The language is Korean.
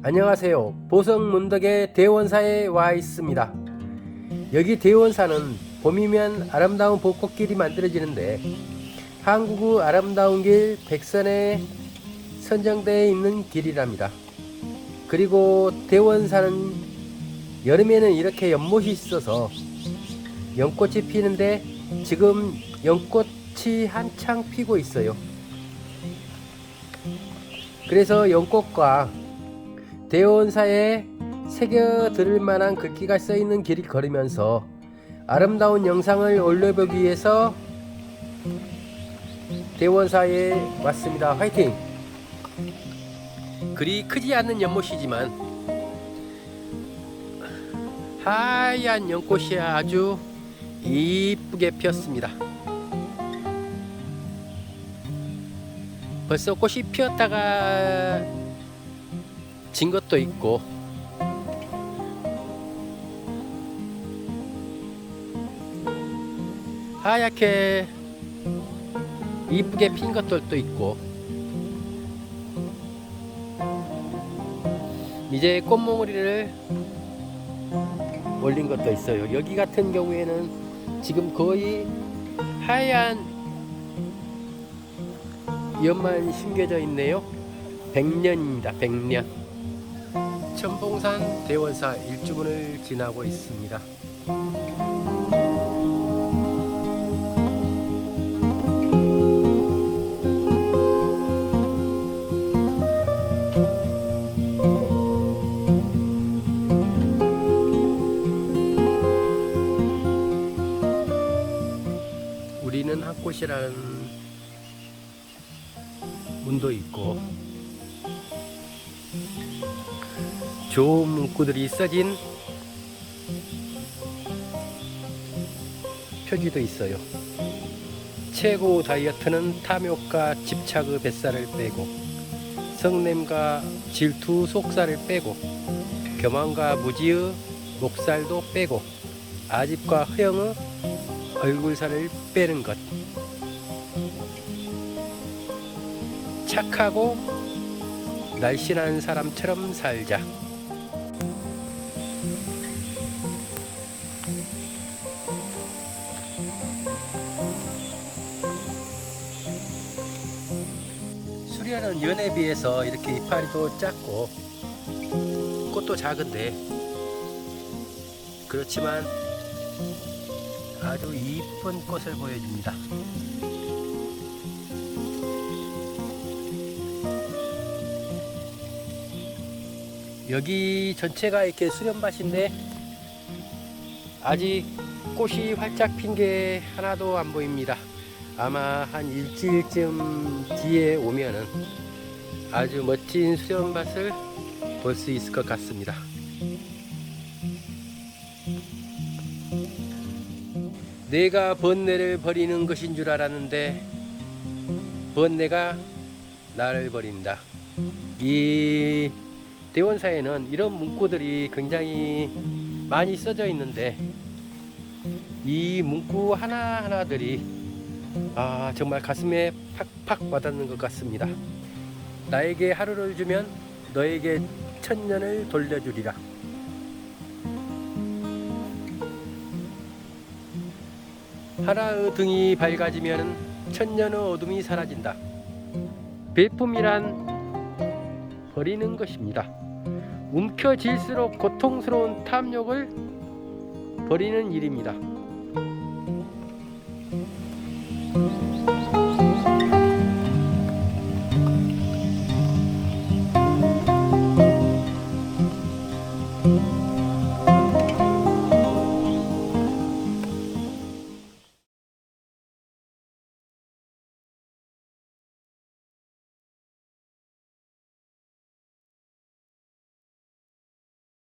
안녕하세요. 보성문덕의 대원사에 와 있습니다. 여기 대원사는 봄이면 아름다운 벚꽃길이 만들어지는데 한국의 아름다운 길 백선에 선정되어 있는 길이랍니다. 그리고 대원사는 여름에는 이렇게 연못이 있어서 연꽃이 피는데 지금 연꽃이 한창 피고 있어요. 그래서 연꽃과 대원사에 새겨 들을 만한 글귀가 써 있는 길을 걸으면서 아름다운 영상을 올려보기 위해서 대원사에 왔습니다. 화이팅! 그리 크지 않는 연못이지만 하얀 연꽃이 아주 이쁘게 피었습니다. 벌써 꽃이 피었다가 진 것도 있고 하얗게 이쁘게 핀 것들도 있고 이제 꽃몽우리를 올린 것도 있어요. 여기 같은 경우에는 지금 거의 하얀 연만 심겨져 있네요. 백년입니다. 백년. 천봉산 대원사 일주분을 지나고 있습니다. 우리는 한 꽃이라는 문도 있고 좋은 문구들이 써진 표지도 있어요. 최고 다이어트는 탐욕과 집착의 뱃살을 빼고 성냄과 질투 속살을 빼고 교만과 무지의 목살도 빼고 아집과 허영의 얼굴살을 빼는 것 착하고 날씬한 사람처럼 살자 수련은 연에 비해서 이렇게 이파리도 작고 꽃도 작은데 그렇지만 아주 이쁜 꽃을 보여줍니다. 여기 전체가 이렇게 수련밭인데 아직 꽃이 활짝 핀 게 하나도 안 보입니다. 아마 한 일주일쯤 뒤에 오면은 아주 멋진 수련밭을 볼 수 있을 것 같습니다. 내가 번뇌를 버리는 것인 줄 알았는데 번뇌가 나를 버린다. 이 대원사에는 이런 문구들이 굉장히 많이 써져 있는데 이 문구 하나하나들이 아 정말 가슴에 팍팍 와닿는 것 같습니다. 나에게 하루를 주면 너에게 천년을 돌려주리라. 하나의 등이 밝아지면 천년의 어둠이 사라진다. 배품이란 버리는 것입니다. 움켜질수록 고통스러운 탐욕을 버리는 일입니다.